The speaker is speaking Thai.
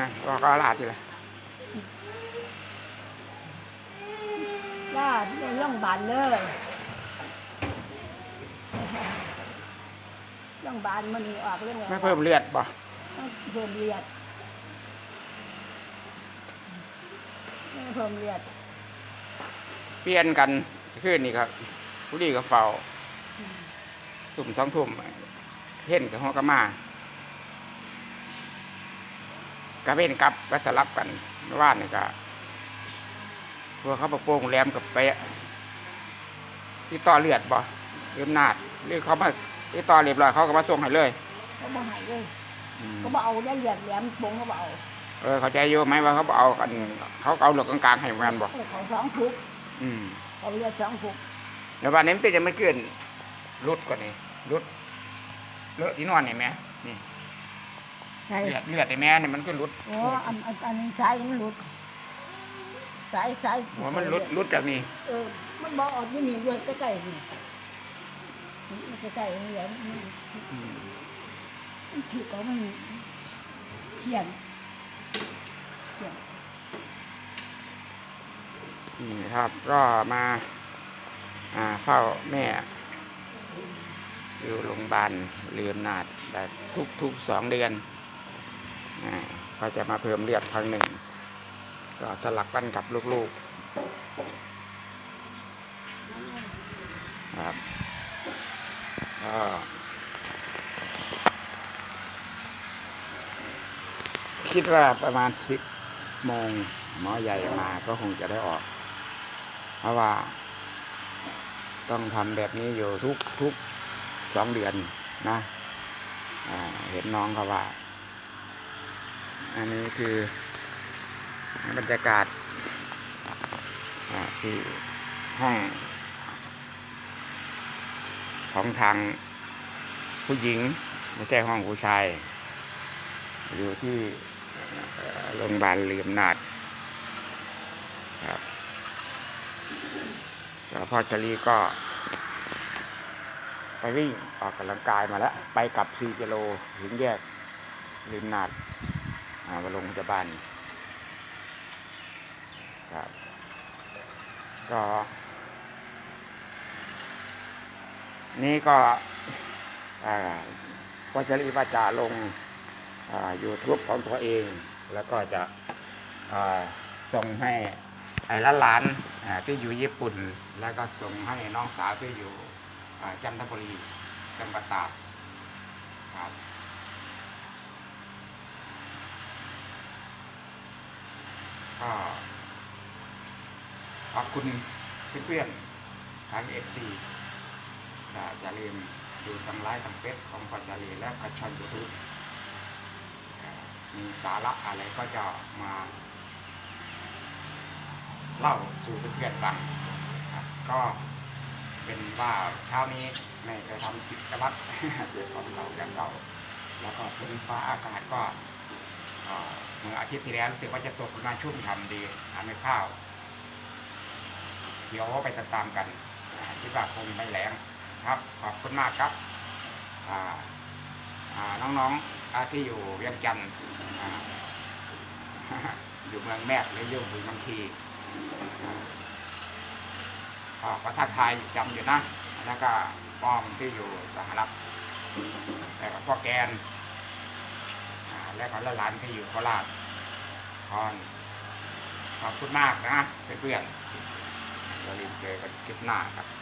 อะก็ก็ลาดทีละย่าในโรงพยาบาลเลยโรงพยาบาลมันนี่ออกเรื่องไม่เพิ่มเลือดบ่ต้องเพิ่มเลือดไม่เพิ่มเลือด เปลี่ยนกันขึ้นนี่ครับผู้ดีกับเฝ้าทุ่มสองทุ่มเห็นกับหัวกะมา กระเว้นกับก็สลับกันเมื่อว่านนี่ก็พวกเขาประโปรงแรมกับไปที่ต่อเลือดบ่เริ่มนาดหรือเขามาที่ต่อเรียบร้อยเขาก็มาส่งให้เลยเขาบ่ใหายเลยอืมก็บ่เอาได้เลือดแหลมปงก็บ่เอาเออเข้าใจอยู่ไหมว่าเขาบ่เอากันเขาก็เอาเหลือกกลางๆให้เหมือนกันบ่เอาเขาสองทุกอืมเอาเลือดสองทุกแล้ววันนี้มันเป็นจะไม่เกินรุดกว่านี้รุดเลอะที่นอนนี่แม่นี่ ใช่เลือดเลือดในแม่เนี่ยมันก็รุดโอ้อันอันอันนี้สายมันหลุดสายสายหัวมันรุดรุดจากนี่เออ มันบ่ออกนี่นี่เลือดใกล้ๆนี่มันใกล้ๆนี่แหละมันอืมมันผิดแล้วมันเขียนเขียนนี่ครับก็มาอ่าเฝ้าแม่อยู่โรงพยาบาลเรือนนาดได้ทุกทุกสองเดือนอ่า ก็จะมาเพิ่มเลือดครั้งหนึ่ง ก็สลับกันกับลูกๆครับก็คิดว่าประมาณสิบโมงหมอใหญ่มาก็คงจะได้ออก เพราะว่า ต้องทำแบบนี้อยู่ทุกทุกสองเดือนนะอ่าเห็นน้องเขาว่า อันนี้คือบรรยากาศที่ห้องของทางผู้หญิงไม่ใช่ห้องผู้ชาย อยู่ที่โรงพยาบาลเลียมนาดครับแล้วพ่อชลีก็ ไปวิ่งออกกำลังกายมาแล้ว ไปกลับ 4 กิโลถึงแยกริมนาดามาลงพยาบาลครับ ก็ นี่ก็อ่าพ่อชลีว่าจะลงยูทูบของตัวเอง แล้วก็จะส่งให้ไอ้หลานที่อยู่ญี่ปุ่น แล้วก็ส่งให้น้องสาวที่อยู่จันทบุรีจังหวัดตากครับ ขอบคุณเพื่อนๆทางเอฟซีอย่าลืมดูทางไลน์ทางเฟซของปัจจารีและกระชอนยูทูบมีสาระอะไรก็จะมาเล่าสู่เพื่อนๆฟังก็เป็นว่าเช้านี้แม่จะทำกิจวัตรเกี่ยวกับเราอย่างเราแล้วก็พื้นฟ้าอากาศก็ เมื่ออาทิตย์ที่แล้วรู้สึกว่าจะตกมาชุ่มฉ่ำดีทำให้ข้าว เดี๋ยวไปตามๆกันอ่าคิดว่าคงไม่แรงครับ ขอบคุณมากครับน้องๆที่อยู่เวียงจันทร์อยู่เมืองแม่หรืออยู่เมืองบางทีก็ก็ทักทายจำอยู่นะ แล้วก็ป้อมที่อยู่สหรัฐแล้วก็พ่อแกน แล้วก็หลานๆที่อยู่โคราชพรขอบคุณมากนะเพื่อนๆเราลืมเจอกันคลิปหน้าครับ